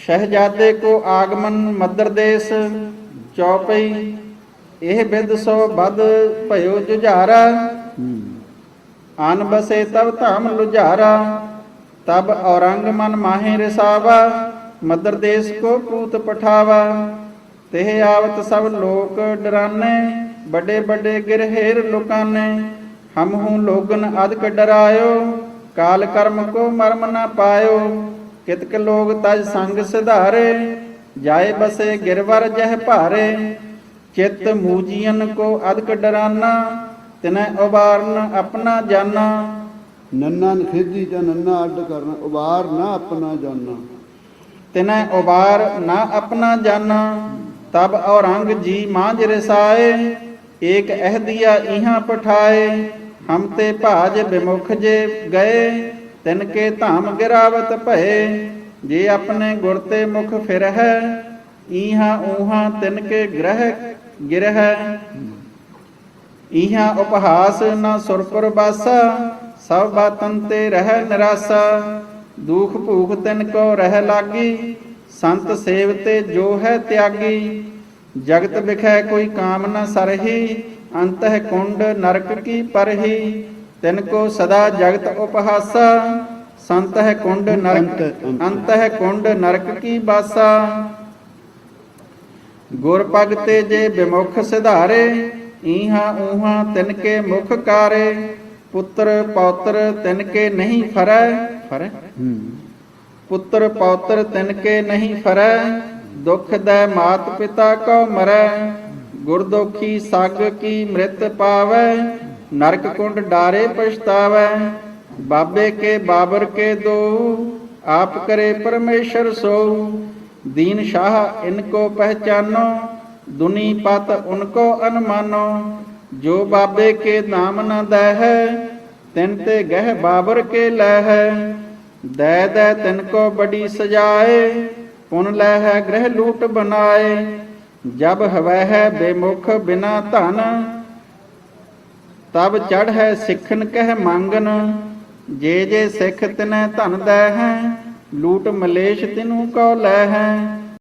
ਸ਼ਹਿਜਾਦੇ ਕੋ ਆਗਮਨ ਮਦਰ ਦੇਸ, ਚੌਪਈ, ਇਹ ਬਿਦ ਸੋ ਬਦ ਭਇਓ ਜੁਝਾਰਾ। ਆਨ ਬਸੇ ਤਬ ਧਾਮ ਲੁਝਾਰਾ, ਤਬ ਔਰੰਗ ਮਨ ਮਾਹੇ ਰਸਾਵਾ, ਮਦਰ ਕੋ ਪੂਤ ਪਠਾਵਾ। ਤੇ ਆਵਤ ਸਭ ਲੋਕ ਡਰਾਨੇ ਬੜੇ ਵੱਡੇ ਗਿਰਹੇਰ ਲੋਕਾਨੇ। ਹਮ ਹੂੰ ਲੋਗਨ ਅਦਕ ਡਰਾਇਓ, ਕਾਲ ਕਰਮ ਕੋ ਮਰਮ ਨਾ ਪਾਇਓ। ਕਿਤਕ ਲੋਗ ਤਜ ਸੰਗ ਸਿਧਾਰੇ ਜਾਏ ਬਸੇ ਗਿਰਵਰ ਜਹ ਭਾਰੇ। ਚਿੱਤ ਮੂਜੀਨ ਕੋ ਅਦਕ ਡਰਾਨਾ ਤਿਨੈ ਉਬਾਰਨ ਆਪਣਾ ਜਾਨਾ। ਨੰਨਾ ਖੇਦੀ ਜਾਂ ਨੰਨਾ ਅੱਡ ਕਰਨਾ ਉਬਾਰ ਨਾ ਆਪਣਾ ਜਾਨਾ। ਤਿਨੈ ਉਬਾਰ ਨਾ ਆਪਣਾ ਜਾਨਾ ਤਬ ਔਰੰਗ ਜੀ ਮਾਂਜ ਰਸਾਏ ਏਕ ਅਹਦੀਆ ਇਹਾਂ ਪਠਾਏ ਹਮ ਤੇ ਭਾਜ ਬਿਮੁਖ ਜੇ ਗਏ। ਤਿਨ ਕੇ ਧਾਮ ਗਿਰਾਵਤ ਭਏ, ਜੇ ਆਪਣੇ ਗੁਰ ਤੇ ਮੁਖ ਫਿਰ ਹੈ ਇਹਾਂ ਤਿਨ ਕੇ ਗ੍ਰਹਿ ਗਿਰਹਿ। ਇਹਾਂ ਉਪਹਾਸ ਨਾ ਸੁਰਪੁਰ ਬਾਸਾ, ਸਭ ਬਾਤਨ ਤੇ ਰਹਿ ਨਿਰਾਸਾ। ਦੁਖ ਭੂਖ ਤਿਨ ਕੋ ਰਹਿ ਲਾਗੀ, ਸੰਤ ਸੇਵ ਤੇ ਜੋ ਹੈ ਤਿਆਗੀ। ਜਗਤ ਵਿਖੈ ਕੋਈ ਕਾਮ ਨਾ ਸਰਹੀ, ਅੰਤਹ ਕੁੰਡ ਨਰਕ ਕੀ ਪਰਹੀ। ਤਿਨ ਕੋ ਸਦਾ ਜਗਤ ਉਪਹਾਸਾ ਸੰਤ ਹੈ ਕੁੰਡ ਨਰਕ ਅੰਤ- ਹੈ ਕੁੰਡ ਨਰਕ ਕੀ ਬਾਸਾ। ਗੁਰ ਪਗ ਤੇ ਜੇ ਬਿਮੁਖ ਸਿਧਾਰੇ ਈਹਾਂ ਊਹਾਂ ਤਿਨ ਕੇ ਮੁਖ ਕਾਰੇ ਪੁੱਤਰ ਪੌਤਰ ਤਿਨ ਕੇ ਨਹੀਂ ਫਰੈ। ਫਰੈ? ਪੁੱਤਰ ਪੌਤਰ ਤਿਨ ਕੇ ਨਹੀਂ ਫਰੈ ਦੁਖ ਦੈ ਮਾਤ ਪਿਤਾ ਕੋ ਮਰੈ। ਗੁਰਦੋਖੀ ਸਗ ਕੀ ਮ੍ਰਿਤ ਪਾਵੈ ਨਰਕ ਕੁੰਡ ਡਾਰੇ ਪਛਤਾਵੈ, ਬਾਬੇ ਕੇ ਬਾਬਰ ਕੇ ਦੋ, ਆਪ ਕਰੇ ਪਰਮੇਸ਼ਰ ਸੋ। ਦੀਨ ਸ਼ਾਹ ਇਨਕੋ ਪਹਿਚਾਨੋ, ਦੁਨੀ ਪਤ ਉਨਕੋ ਅਨਮਾਨੋ। ਜੋ ਬਾਬੇ ਕੇ ਨਾਮ ਨ ਦਹਿ ਹੈ ਤਿਨ ਤੇ ਗਹਿ ਬਾਬਰ ਕੇ ਲਹਿ। ਹੈ ਦੈ ਦੈ ਤਿਨ ਕੋ ਬੜੀ ਸਜਾਏ, ਪੁਨ ਲਹਿ ਗ੍ਰਹਿ ਲੂਟ ਬਨਾਏ। ਜਬ ਹਵੈ ਹੈ ਬੇਮੁਖ ਬਿਨਾ ਧਨ ਤਬ ਚੜ ਹੈ ਸਿੱਖਨ ਕਹਿ ਮੰਗਨ, ਜੇ ਜੇ ਸਿੱਖ ਤਿਨੈ ਧਨ ਦੈ ਹੈ, ਲੂਟ ਮਲੇਸ਼ ਤਿਨੂ ਕੋ ਲੈ ਹੈ।